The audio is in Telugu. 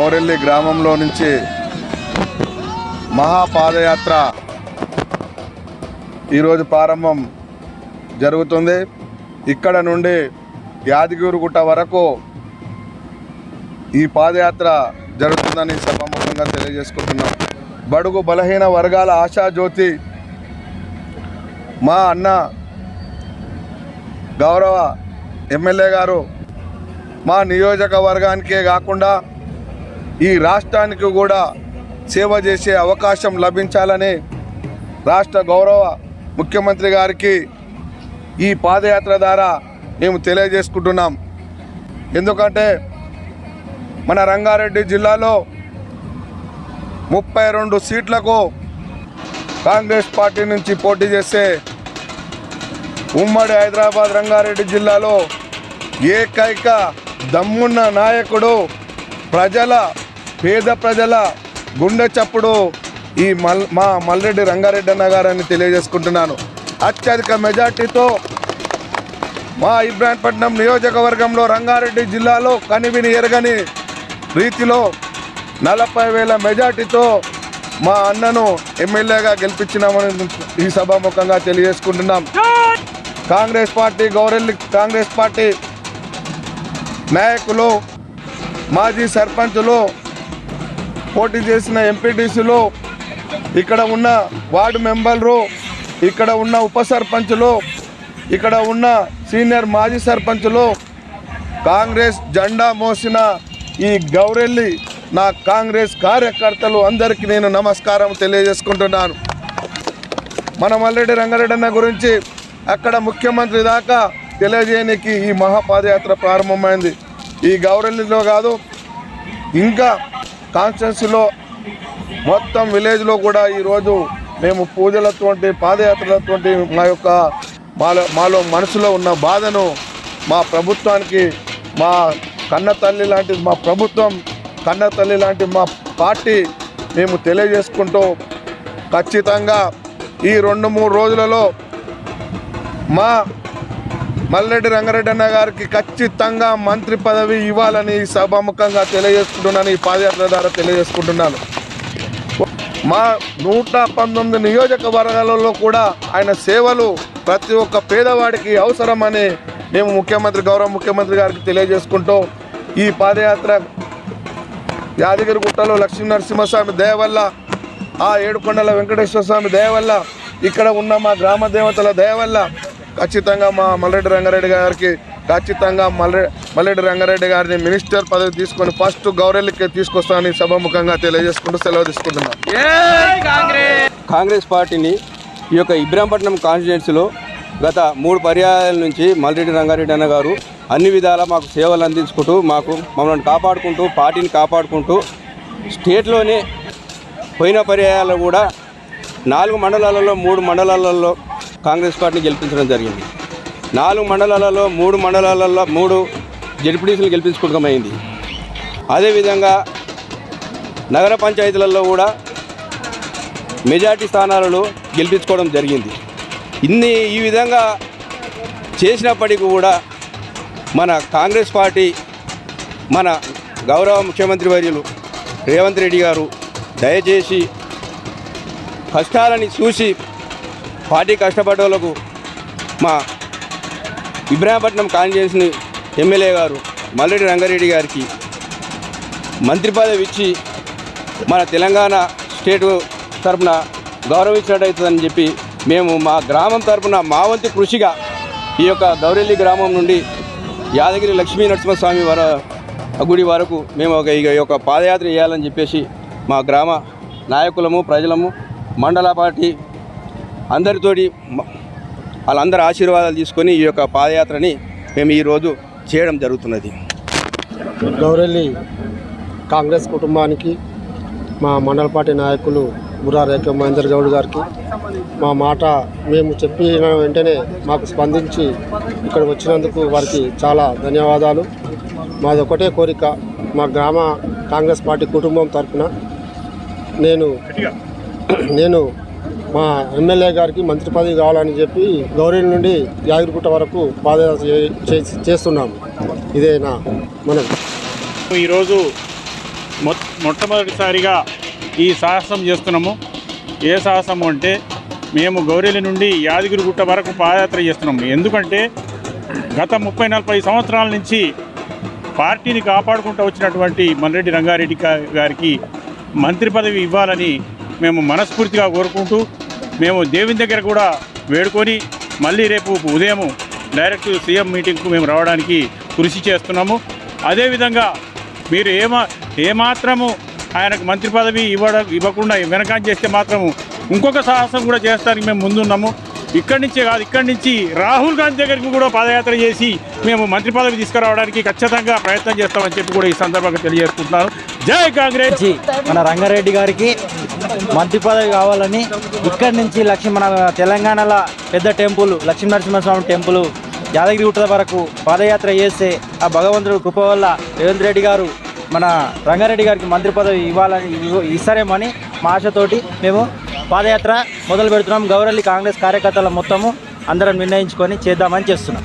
నోరెల్లి గ్రామంలో నుంచి మహాపాదయాత్ర ఈరోజు ప్రారంభం జరుగుతుంది. ఇక్కడ నుండి యాదగిరిగుట్ట వరకు ఈ పాదయాత్ర జరుగుతుందని సభాముఖంగా తెలియజేసుకుంటున్నాం. బడుగు బలహీన వర్గాల ఆశాజ్యోతి మా అన్న గౌరవ ఎమ్మెల్యే గారు మా నియోజకవర్గానికే కాకుండా ఈ రాష్ట్రానికి కూడా సేవ చేసే అవకాశం లభించాలని రాష్ట్ర గౌరవ ముఖ్యమంత్రి గారికి ఈ పాదయాత్ర ద్వారా మేము తెలియజేసుకుంటున్నాం. ఎందుకంటే మన రంగారెడ్డి జిల్లాలో ముప్పై రెండు సీట్లకు కాంగ్రెస్ పార్టీ నుంచి పోటీ చేస్తే ఉమ్మడి హైదరాబాద్ రంగారెడ్డి జిల్లాలో ఏకైక దమ్మున్న నాయకుడు ప్రజల పేద ప్రజల గుండె చప్పుడు ఈ మల్ మా మల్రెడ్డి రంగారెడ్డి అన్న గారని తెలియజేసుకుంటున్నాను. అత్యధిక మెజార్టీతో మా ఇబ్రాహీంపట్నం నియోజకవర్గంలో రంగారెడ్డి జిల్లాలో కనివిని ఎరగని రీతిలో నలభై వేల మెజార్టీతో మా అన్నను ఎమ్మెల్యేగా గెలిపించినామని ఈ సభాముఖంగా తెలియజేసుకుంటున్నాం. కాంగ్రెస్ పార్టీ గౌరెల్లి కాంగ్రెస్ పార్టీ నాయకులు మాజీ సర్పంచులు పోటీ చేసిన ఎంపీటీసీలు ఇక్కడ ఉన్న వార్డు మెంబర్లు ఇక్కడ ఉన్న ఉప సర్పంచ్లు ఇక్కడ ఉన్న సీనియర్ మాజీ సర్పంచ్లు కాంగ్రెస్ జెండా మోసిన ఈ గౌరెల్లి నా కాంగ్రెస్ కార్యకర్తలు అందరికీ నేను నమస్కారం తెలియజేసుకుంటున్నాను. మన మల్లెడ్డి రంగారెడ్డన్న గురించి అక్కడ ముఖ్యమంత్రి దాకా తెలియజేయడానికి ఈ మహాపాదయాత్ర ప్రారంభమైంది. ఈ గౌరెల్లిలో కాదు ఇంకా కాన్స్టిట్యున్సీలో మొత్తం విలేజ్లో కూడా ఈరోజు మేము పూజలతోటి పాదయాత్రలతోటి మా యొక్క మాలో మాలో మనసులో ఉన్న బాధను మా ప్రభుత్వానికి మా కన్న తల్లి లాంటి మా ప్రభుత్వం కన్న తల్లి లాంటి మా పార్టీ మేము తెలియజేసుకుంటూ ఖచ్చితంగా ఈ రెండు మూడు రోజులలో మా మల్లెడ్డి రంగారెడ్డి అన్న గారికి ఖచ్చితంగా మంత్రి పదవి ఇవ్వాలని సభాముఖంగా తెలియజేసుకుంటున్నాను ఈ పాదయాత్ర ద్వారా తెలియజేసుకుంటున్నాను. మా నూట పంతొమ్మిది నియోజకవర్గాలలో కూడా ఆయన సేవలు ప్రతి ఒక్క పేదవాడికి అవసరమని మేము ముఖ్యమంత్రి గౌరవ ముఖ్యమంత్రి గారికి తెలియజేసుకుంటూ ఈ పాదయాత్ర యాదగిరిగుట్టలో లక్ష్మీ నరసింహస్వామి దయ వల్ల ఆ ఏడుకొండల వెంకటేశ్వర స్వామి దయ వల్ల ఇక్కడ ఉన్న మా గ్రామ దేవతల దయ వల్ల ఖచ్చితంగా మా మల్లెడ్డి రంగారెడ్డి గారికి ఖచ్చితంగా మల్లె మల్లెడ్డి రంగారెడ్డి గారిని మినిస్టర్ పదవి తీసుకొని ఫస్ట్ గౌరెల్లికి తీసుకొస్తానని సభాముఖంగా తెలియజేసుకుంటూ సెలవు తీసుకుంటున్నాను కాంగ్రెస్! పార్టీని ఈ యొక్క ఇబ్రాంపట్నం కాన్స్టిట్యున్సీలో గత మూడు పర్యాయాల నుంచి మల్రెడ్డి రంగారెడ్డి అన్న గారు అన్ని విధాలా మాకు సేవలు అందించుకుంటూ మాకు మమ్మల్ని కాపాడుకుంటూ పార్టీని కాపాడుకుంటూ స్టేట్లోనే పోయిన పర్యాయాలు కూడా నాలుగు మండలాలలో మూడు మండలాలలో కాంగ్రెస్ పార్టీని గెలిపించడం జరిగింది. నాలుగు మండలాలలో మూడు మండలాలలో మూడు జడ్పీటీసీలు గెలిపించుకోవడం అయింది. అదేవిధంగా నగర పంచాయతీలలో కూడా మెజార్టీ స్థానాలలో గెలిపించుకోవడం జరిగింది. ఇన్ని ఈ విధంగా చేసినప్పటికీ కూడా మన కాంగ్రెస్ పార్టీ మన గౌరవ ముఖ్యమంత్రి వర్యులు రేవంత్ రెడ్డి గారు దయచేసి కష్టాలని చూసి పార్టీ కష్టపడ్డోళ్ళకు మా ఇబ్రాహీంపట్నం కాన్స్టిట్యున్సీని ఎమ్మెల్యే గారు మల్లెడి రంగారెడ్డి గారికి మంత్రి పదవి ఇచ్చి మన తెలంగాణ స్టేట్ తరపున గౌరవించినట్టయితుందని చెప్పి మేము మా గ్రామం తరపున మా వంతు కృషిగా ఈ యొక్క గౌరెల్లి గ్రామం నుండి యాదగిరి లక్ష్మీ నరసింహస్వామి వర గుడి వరకు మేము ఒక ఈ యొక్క పాదయాత్ర చేయాలని చెప్పేసి మా గ్రామ నాయకులము ప్రజలము మండల పార్టీ అందరితోటి వాళ్ళందరి ఆశీర్వాదాలు తీసుకొని ఈ యొక్క పాదయాత్రని మేము ఈరోజు చేయడం జరుగుతున్నది. గౌరెల్లి కాంగ్రెస్ కుటుంబానికి మా మండల పార్టీ నాయకులు బుర్రా రేఖ మహేందర్ గౌడ్ గారికి మా మాట మేము చెప్పిన వెంటనే మాకు స్పందించి ఇక్కడ వచ్చినందుకు వారికి చాలా ధన్యవాదాలు. మాది ఒకటే కోరిక మా గ్రామ కాంగ్రెస్ పార్టీ కుటుంబం తరఫున నేను నేను మా ఎమ్మెల్యే గారికి మంత్రి పదవి కావాలని చెప్పి గౌరీ నుండి యాగిరిగుట్ట వరకు పాదయాత్ర చేస్తున్నాము. ఇదే నా మనం. ఈరోజు మొ మొట్టమొదటిసారిగా ఈ సాహసం చేస్తున్నాము. ఏ సాహసం అంటే మేము గౌరీల నుండి యాదగిరిగుట్ట వరకు పాదయాత్ర చేస్తున్నాము. ఎందుకంటే గత ముప్పై నలభై సంవత్సరాల నుంచి పార్టీని కాపాడుకుంటూ వచ్చినటువంటి మల్రెడ్డి రంగారెడ్డి గారికి మంత్రి పదవి ఇవ్వాలని మేము మనస్ఫూర్తిగా కోరుకుంటూ మేము దేవుని దగ్గర కూడా వేడుకొని మళ్ళీ రేపు ఉదయం డైరెక్ట్ సీఎం మీటింగ్కు మేము రావడానికి కృషి చేస్తున్నాము. అదేవిధంగా మీరు ఏమా ఏమాత్రము ఆయనకు మంత్రి పదవి ఇవ్వడం ఇవ్వకుండా వెనకాం చేస్తే మాత్రము ఇంకొక సాహసం కూడా చేస్తానికి మేము ముందున్నాము. ఇక్కడి నుంచే కాదు ఇక్కడి నుంచి రాహుల్ గాంధీ దగ్గరికి కూడా పాదయాత్ర చేసి మేము మంత్రి పదవి తీసుకురావడానికి ఖచ్చితంగా ప్రయత్నం చేస్తామని చెప్పి కూడా ఈ సందర్భంగా తెలియజేసుకుంటున్నాను. జై కాంగ్రెస్! మన రంగారెడ్డి గారికి మంత్రి పదవి కావాలని ఇక్కడి నుంచి లక్ష్మీ మన తెలంగాణలో పెద్ద టెంపుల్ లక్ష్మీ నరసింహస్వామి టెంపుల్ యాదగిరిగుట్ట వరకు పాదయాత్ర చేస్తే ఆ భగవంతుడు కృప వల్ల రేవంత్ రెడ్డి గారు మన రంగారెడ్డి గారికి మంత్రి పదవి ఇవ్వాలని ఇస్తారేమని మా ఆశతోటి మేము పాదయాత్ర మొదలు పెడుతున్నాం. గౌరవల్లి కాంగ్రెస్ కార్యకర్తల మొత్తము అందరం నిర్ణయించుకొని చేద్దామని చేస్తున్నాం.